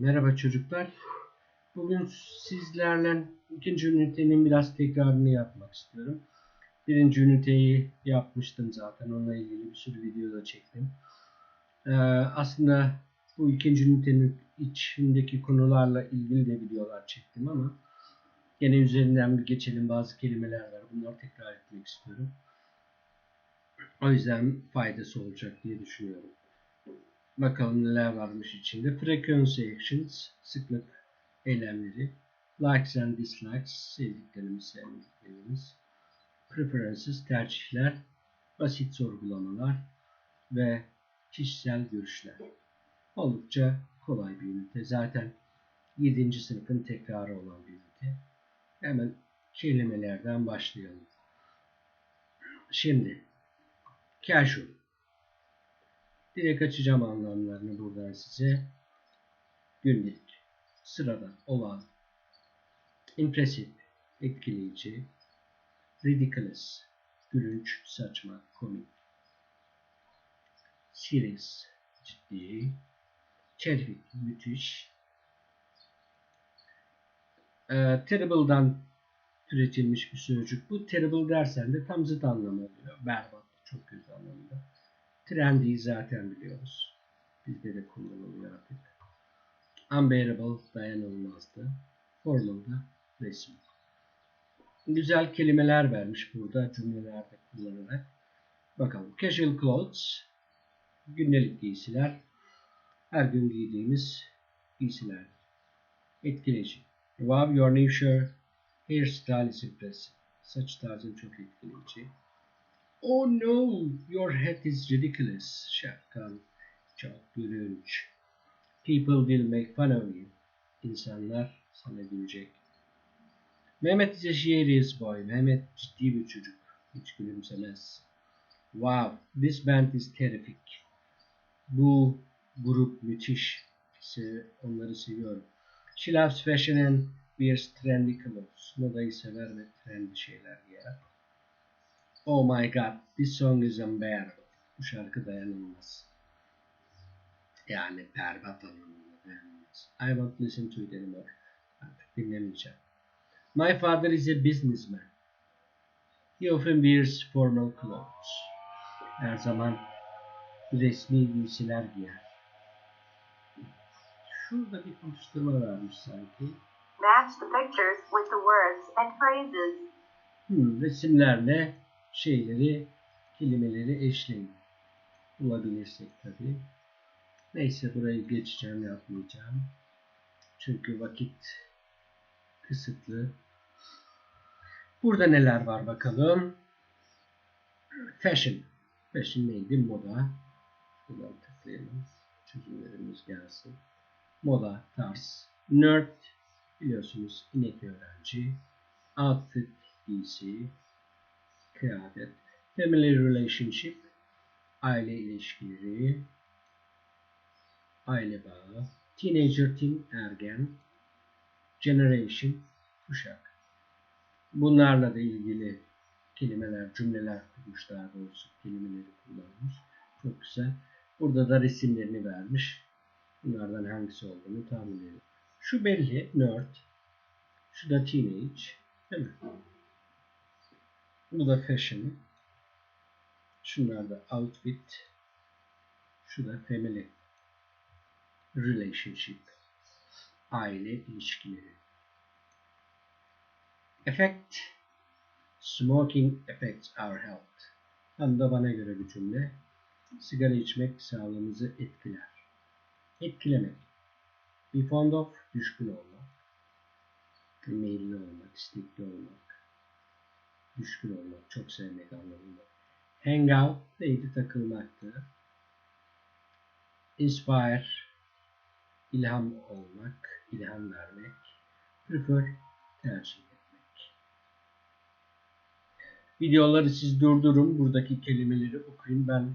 Merhaba çocuklar. Bugün sizlerle ikinci ünitenin biraz tekrarını yapmak istiyorum. Birinci üniteyi yapmıştım zaten. Onunla ilgili bir sürü video da çektim. Ee, aslında bu ikinci ünitenin içindeki konularla ilgili de videolar çektim ama gene üzerinden bir geçelim. Bazı kelimeler var. Bunları tekrar etmek istiyorum. O yüzden faydası olacak diye düşünüyorum. Bakalım neler varmış içinde. Frequency actions, sıklık eylemleri. Likes and dislikes, sevdiklerimiz, sevmediklerimiz. Preferences, tercihler. Basit sorgulamalar ve kişisel görüşler. Oldukça kolay bir ünite. Zaten 7. sınıfın tekrarı olan bir ünite. Hemen kelimelerden başlayalım. Şimdi casual Direkt açacağım anlamlarını buradan size. Günlük, sıradan, olan, impressive, etkileyici, ridiculous, gülünç, saçma, komik, serious, ciddi, terrific, müthiş, e, terrible'dan türetilmiş bir sözcük. Bu terrible dersen de tam zıt anlamı oluyor. Berbat, çok kötü anlamında. Trendy zaten biliyoruz. Bizde de kullanılıyor artık. Unbearable dayanılmazdı. Formal'da resim. Güzel kelimeler vermiş burada cümlelerde kullanarak. Bakalım. Casual clothes gündelik giysiler. Her gün giydiğimiz giysiler. Etkileyici. Wow, your new shirt. Hairstyle is impressive. Saç tarzın çok etkileyici. Oh no, your hat is ridiculous. Şapkan çok gülünç. People will make fun of you. İnsanlar sana gülecek. Mehmet is a serious boy. Mehmet ciddi bir çocuk. Hiç gülümsemez. Wow, this band is terrific. Bu grup müthiş. Onları seviyorum. She loves fashion and wears trendy clothes. Modayı sever ve trendy şeyler giyer. Oh my god, this song is unbearable. Bu şarkı dayanılmaz. Yani berbat anlamında dayanılmaz. I won't listen to it anymore. Artık dinlemeyeceğim. My father is a businessman. He often wears formal clothes. Her zaman resmi giysiler giyer. Şurada bir konuşturma varmış sanki. Match the pictures with the words and phrases. Hmm, resimlerle şeyleri, kelimeleri eşleyin. Bulabilirsek tabii. Neyse burayı geçeceğim, yapmayacağım. Çünkü vakit kısıtlı. Burada neler var bakalım. Fashion. Fashion neydi? Moda. Buradan tıklayalım. Çözümlerimiz gelsin. Moda, tarz. Nerd. Biliyorsunuz inek öğrenci. Outfit, giysi kıyafet, family relationship, aile ilişkileri, aile bağı, teenager teen ergen, generation kuşak. Bunlarla da ilgili kelimeler, cümleler kurmuş daha doğrusu kelimeleri kullanmış. Çok güzel. Burada da resimlerini vermiş. Bunlardan hangisi olduğunu tahmin edelim. Şu belli, nerd. Şu da teenage. Değil mi? Bu da fashion. Şunlar da outfit. Şu da family. Relationship. Aile ilişkileri. Effect. Smoking affects our health. Tam da bana göre bir cümle. Sigara içmek sağlığımızı etkiler. Etkilemek. Be fond of, düşkün olmak. Meyilli olmak, istekli olmak düşkün olmak, çok sevmek anlamında. Hang out neydi? Takılmaktı. Inspire, ilham olmak, ilham vermek. Prefer, tercih etmek. Videoları siz durdurun. Buradaki kelimeleri okuyun. Ben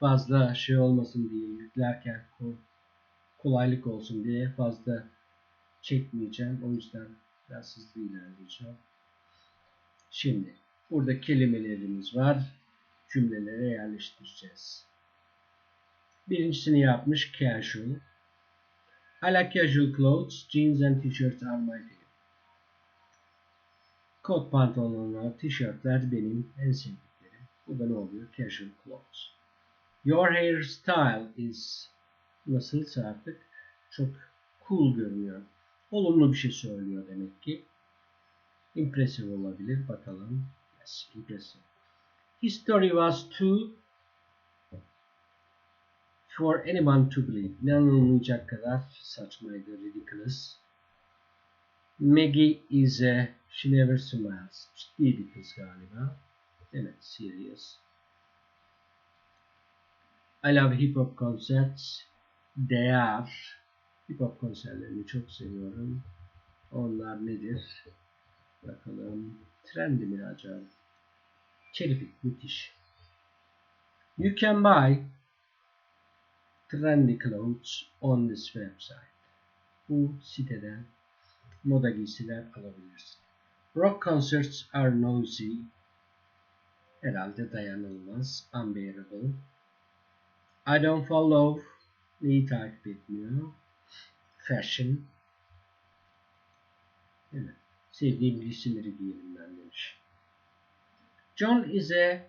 fazla şey olmasın diye yüklerken kolaylık olsun diye fazla çekmeyeceğim. O yüzden biraz hızlı ilerleyeceğim. Şimdi burada kelimelerimiz var. Cümlelere yerleştireceğiz. Birincisini yapmış casual. I like casual clothes. Jeans and t-shirts are my favorite. Kot pantolonlar, tişörtler benim en sevdiklerim. Bu da ne oluyor? Casual clothes. Your hairstyle is nasılsa artık çok cool görünüyor. Olumlu bir şey söylüyor demek ki. Impressive olabilir. Bakalım. Yes, impressive. His story was too for anyone to believe. İnanılmayacak kadar saçmaydı, ridiculous. Maggie is a, she never smiles. Ciddi bir kız galiba. Evet, serious. I love hip hop concerts. Are. Hip hop konserlerini çok seviyorum. Onlar nedir? Bakalım. Trendy mi acaba? Çelifik, müthiş. You can buy trendy clothes on this website. Bu siteden moda giysiler alabilirsin. Rock concerts are noisy. Herhalde dayanılmaz. Unbearable. I don't follow. Neyi takip etmiyor? Fashion. Evet. Sevdiğim giysileri giyerim ben demiş. John is a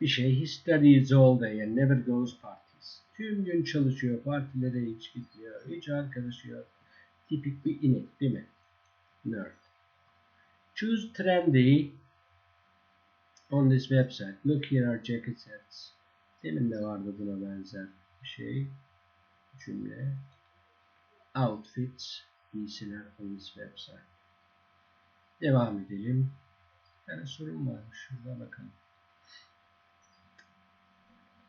bir şey. He studies all day and never goes parties. Tüm gün çalışıyor. Partilere hiç gitmiyor. Hiç arkadaşı yok. Tipik bir inek değil mi? Nerd. Choose trendy on this website. Look here are jacket sets. Demin de vardı buna benzer bir şey. Cümle. Outfits. Giysiler on this website. Devam edelim. Bir tane sorun varmış. Şurada bakalım.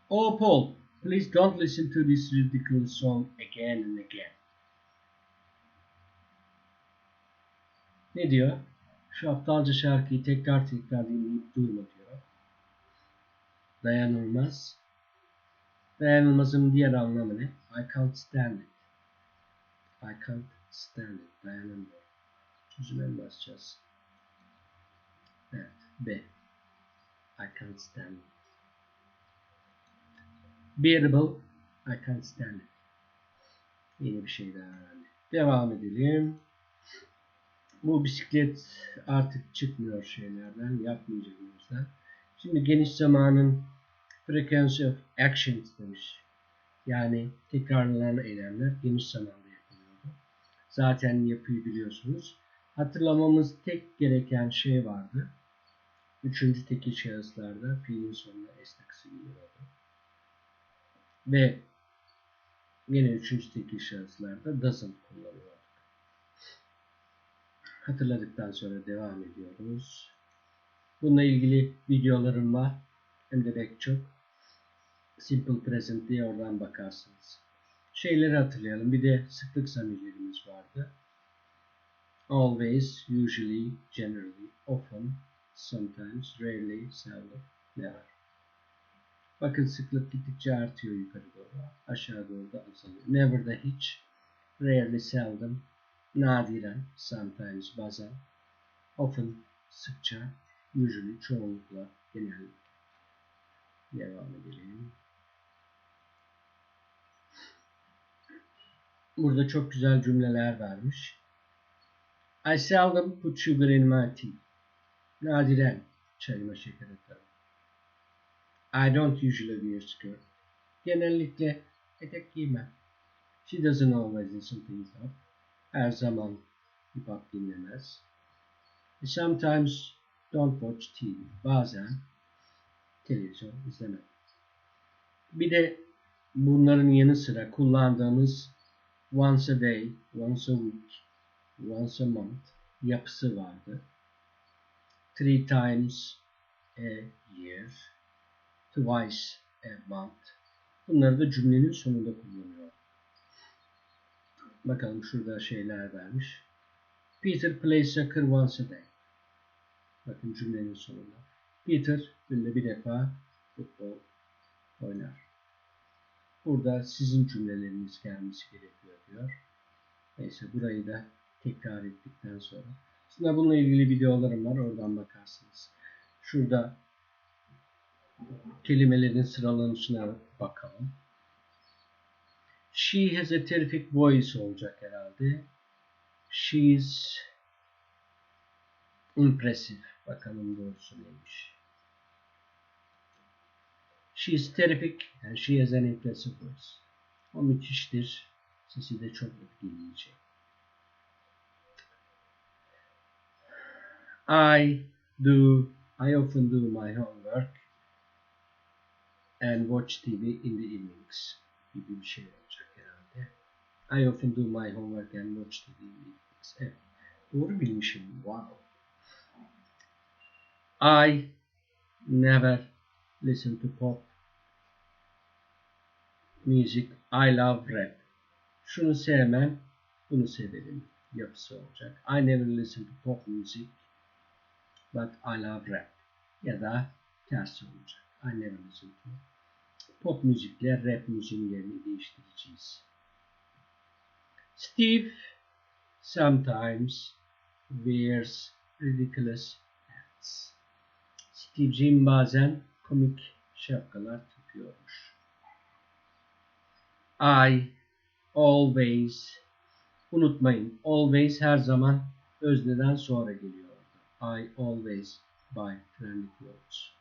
Oh Paul, please don't listen to this ridiculous song again and again. Ne diyor? Şu aptalca şarkıyı tekrar tekrar dinleyip durma diyor. Dayanılmaz. Dayanılmazın diğer anlamı ne? I can't stand it. I can't stand it. Dayanamıyorum. Çözüme mi basacağız? Evet. B. I can't stand it. Bearable. I can't stand it. Yeni bir şey daha herhalde. Devam edelim. Bu bisiklet artık çıkmıyor şeylerden. Yüzden. Şimdi geniş zamanın frequency of actions demiş. Yani tekrarlanan eylemler geniş zamanda. Zaten yapıyı biliyorsunuz. Hatırlamamız tek gereken şey vardı. Üçüncü tekil şahıslarda fiilin sonuna s takısı geliyordu. Ve yine üçüncü tekil şahıslarda doesn't kullanıyorduk. Hatırladıktan sonra devam ediyoruz. Bununla ilgili videolarım var. Hem de pek çok. Simple Present diye oradan bakarsınız. Şeyleri hatırlayalım. Bir de sıklık zamirlerimiz vardı. Always, usually, generally, often, sometimes, rarely, seldom, never. Bakın sıklık gittikçe artıyor yukarı doğru. Aşağı doğru da azalıyor. Never da hiç. Rarely, seldom, nadiren, sometimes, bazen, often, sıkça, usually, çoğunlukla, genellikle. Devam edelim. Burada çok güzel cümleler vermiş. I seldom put sugar in my tea. Nadiren çayıma şeker atarım. I don't usually wear skirt. Genellikle etek giymem. She doesn't always listen to hip. Her zaman hip hop dinlemez. Sometimes don't watch TV. Bazen televizyon izlemem. Bir de bunların yanı sıra kullandığımız once a day, once a week, once a month yapısı vardı. Three times a year, twice a month. Bunları da cümlenin sonunda kullanıyor. Bakalım şurada şeyler vermiş. Peter plays soccer once a day. Bakın cümlenin sonunda. Peter günde bir defa futbol oynar. Burada sizin cümleleriniz gelmesi gerekiyor diyor. Neyse burayı da tekrar ettikten sonra. Aslında bununla ilgili videolarım var. Oradan bakarsınız. Şurada kelimelerin sıralanışına bakalım. She has a terrific voice olacak herhalde. She is impressive. Bakalım doğrusu neymiş. She is terrific and she has an impressive voice. O müthiştir. Sesi de çok etkileyici. I do, I often do my homework and watch TV in the evenings gibi bir şey olacak herhalde. I often do my homework and watch TV in the evenings. Evet. Doğru bilmişim. Wow. I never listen to pop music. I love rap. Şunu sevmem, bunu severim yapısı olacak. I never listen to pop music but I love rap. Ya da tersi olacak. I never listen to pop müzikle rap müziğin yerini değiştireceğiz. Steve sometimes wears ridiculous hats. Steve'ciğim bazen komik şapkalar takıyormuş. I always unutmayın always her zaman özneden sonra geliyor. I always buy trendy clothes.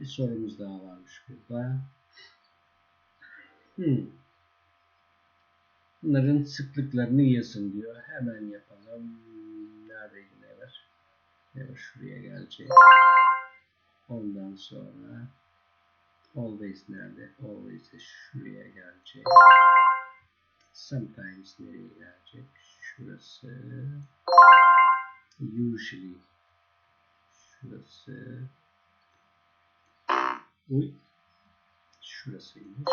Bir sorumuz daha varmış burada. Hmm. Bunların sıklıklarını yazın diyor. Hemen yapalım. Neredeydi never? Never şuraya gelecek. Ondan sonra always nerede? Always de şuraya gelecek. Sometimes nereye gelecek? Şurası. Usually. Şurası. Uy. Şurasıymış.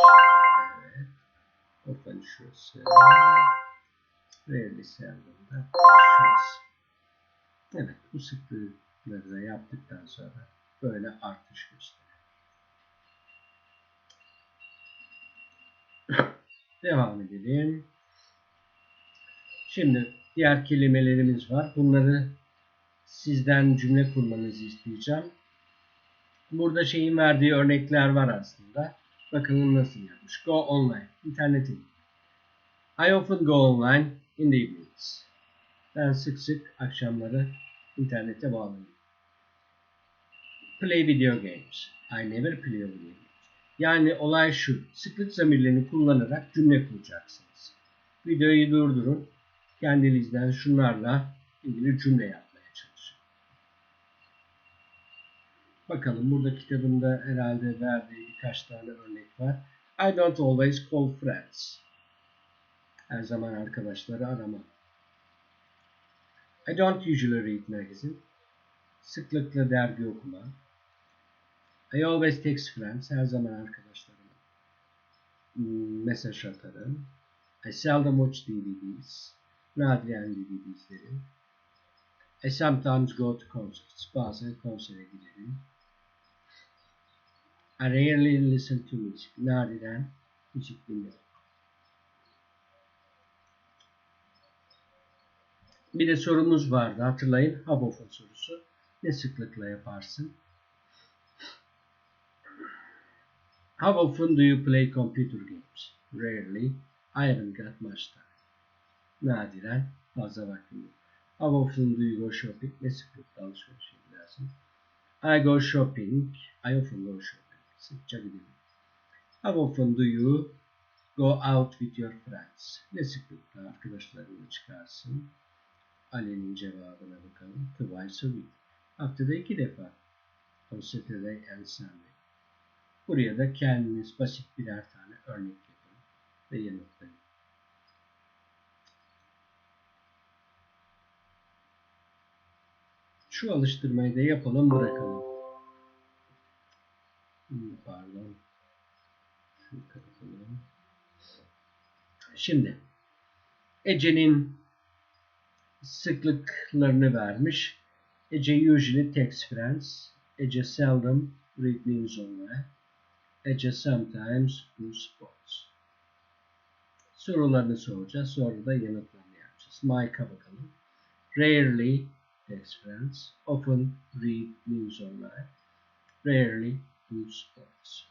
Evet. Often şurası. Rarely seldom'da şurası. Evet. Bu sıklıkları da yaptıktan sonra böyle artış gösteriyor. Devam edelim. Şimdi diğer kelimelerimiz var. Bunları sizden cümle kurmanızı isteyeceğim. Burada şeyin verdiği örnekler var aslında. Bakalım nasıl yapmış. Go online. İnternete. I often go online in the evenings. Ben sık sık akşamları internete bağlanıyorum. Play video games. I never play video games. Yani olay şu. Sıklık zamirlerini kullanarak cümle kuracaksınız. Videoyu durdurun. Kendinizden şunlarla ilgili cümle yapmaya çalışın. Bakalım burada kitabında herhalde verdiği birkaç tane örnek var. I don't always call friends. Her zaman arkadaşları aramam. I don't usually read magazine. Sıklıkla dergi okumam. I always text friends. Her zaman arkadaşlarıma hmm, mesaj atarım. I seldom watch DVDs. Nadiren DVD izlerim. I sometimes go to concerts. Bazen konsere giderim. I rarely listen to music. Nadiren müzik dinlerim. Bir de sorumuz vardı hatırlayın. How often sorusu. Ne sıklıkla yaparsın? How often do you play computer games? Rarely. I haven't got much time. Nadiren fazla vaktim yok. How often do you go shopping? Ne sıklıkla alışveriş edersin? I go shopping. I often go shopping. Sıkça giderim. How often do you go out with your friends? Ne sıklıkla arkadaşlarınla çıkarsın? Ali'nin cevabına bakalım. Twice a week. Haftada iki defa. On Saturday and Sunday. Buraya da kendiniz basit birer tane örnek yapın ve yanıtlayın. Şu alıştırmayı da yapalım bırakalım. Hmm, Pardon. Şimdi Ece'nin sıklıklarını vermiş. Ece usually texts friends. Ece seldom read news online. Ece sometimes do sports. Sorularını soracağız. Sonra da yanıtlarını yapacağız. Mike'a bakalım. Rarely text friends. Often read news online. Rarely do sports.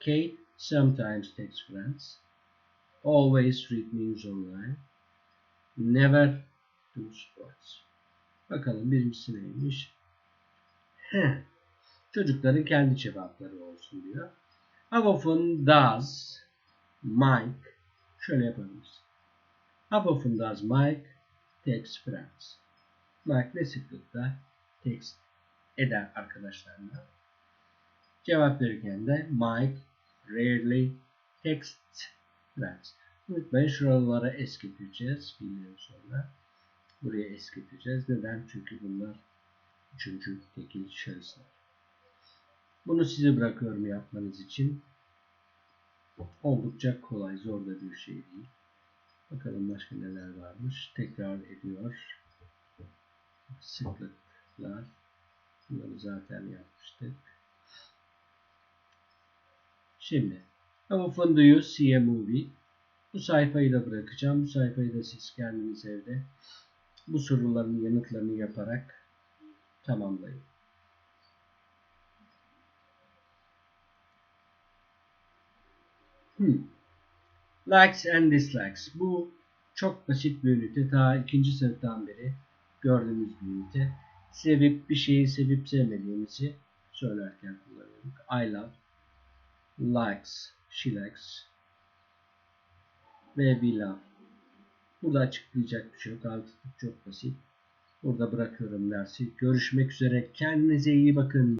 Kate sometimes texts friends. Always read news online. Never do sports. Bakalım birincisi neymiş? Heh. Çocukların kendi cevapları olsun diyor. How often does Mike şöyle yapabiliriz. How often does Mike text friends? Mike ne sıklıkla text eder arkadaşlarına? Cevap verirken de Mike rarely texts friends. Unutmayın şuralara eskiteceğiz. Bilmiyorum sonra. Buraya eskiteceğiz. Neden? Çünkü bunlar üçüncü tekil şahıslar. Bunu size bırakıyorum yapmanız için. Oldukça kolay, zor da bir şey değil. Bakalım başka neler varmış. Tekrar ediyor. Sıklıklar. Bunları zaten yapmıştık. Şimdi. How often do you see a movie? Bu sayfayı da bırakacağım. Bu sayfayı da siz kendiniz evde bu soruların yanıtlarını yaparak tamamlayın. Hmm. Likes and dislikes. Bu çok basit bir ünite. Ta ikinci sınıftan beri gördüğümüz bir ünite. Sevip bir şeyi sevip sevmediğimizi söylerken kullanıyorduk. I love, likes, she likes ve we love. Burada açıklayacak bir şey yok. Altı çok basit. Burada bırakıyorum dersi. Görüşmek üzere. Kendinize iyi bakın.